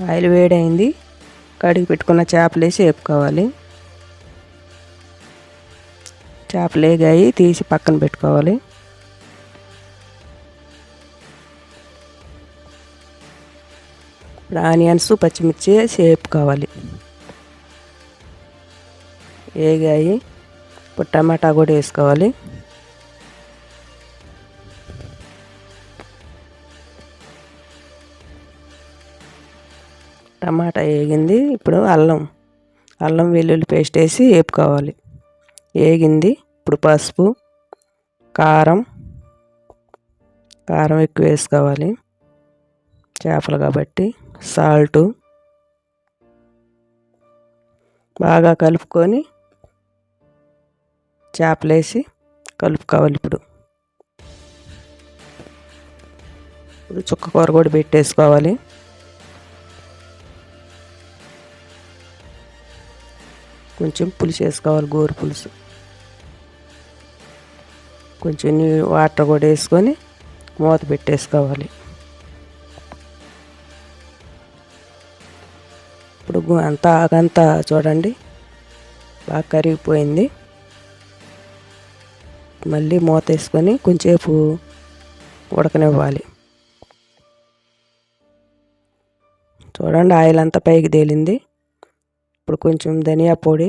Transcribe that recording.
Oil వేడైంది. కడిగి పెట్టుకున్న చేపలు వేసి వేపుకోవాలి. చేపలు వేగాయి తీసి పక్కన పెట్టుకోవాలి. ఇప్పుడు ఆనియన్స్ పచ్చిమిర్చి వేసి వేపుకోవాలి. వేగాయి. ఇప్పుడు టమాటా కూడా వేసుకోవాలి. టమాటా వేగింది. ఇప్పుడు అల్లం అల్లం వెల్లుల్లి పేస్ట్ వేసి వేపుకోవాలి. వేగింది. ఇప్పుడు పసుపు కారం కారం ఎక్కువ వేసుకోవాలి. చేపలు కాబట్టి సాల్టు బాగా కలుపుకొని చేపలేసి కలుపుకోవాలి ఇప్పుడు. ఇప్పుడు చుక్క కూర కూడా పెట్టేసుకోవాలి. కొంచెం పులుసు వేసుకోవాలి గోరు పులుసు. కొంచెం నీ వాటర్ కూడా వేసుకొని మూత పెట్టేసుకోవాలి. ఇప్పుడు అంత అంతా ఆగంతా చూడండి బాగా కరిగిపోయింది. మళ్ళీ మూత వేసుకొని కొంచెంసేపు ఉడకనివ్వాలి. చూడండి ఆయిల్ అంతా పైకి తేలింది. ఇప్పుడు కొంచెం ధనియా పొడి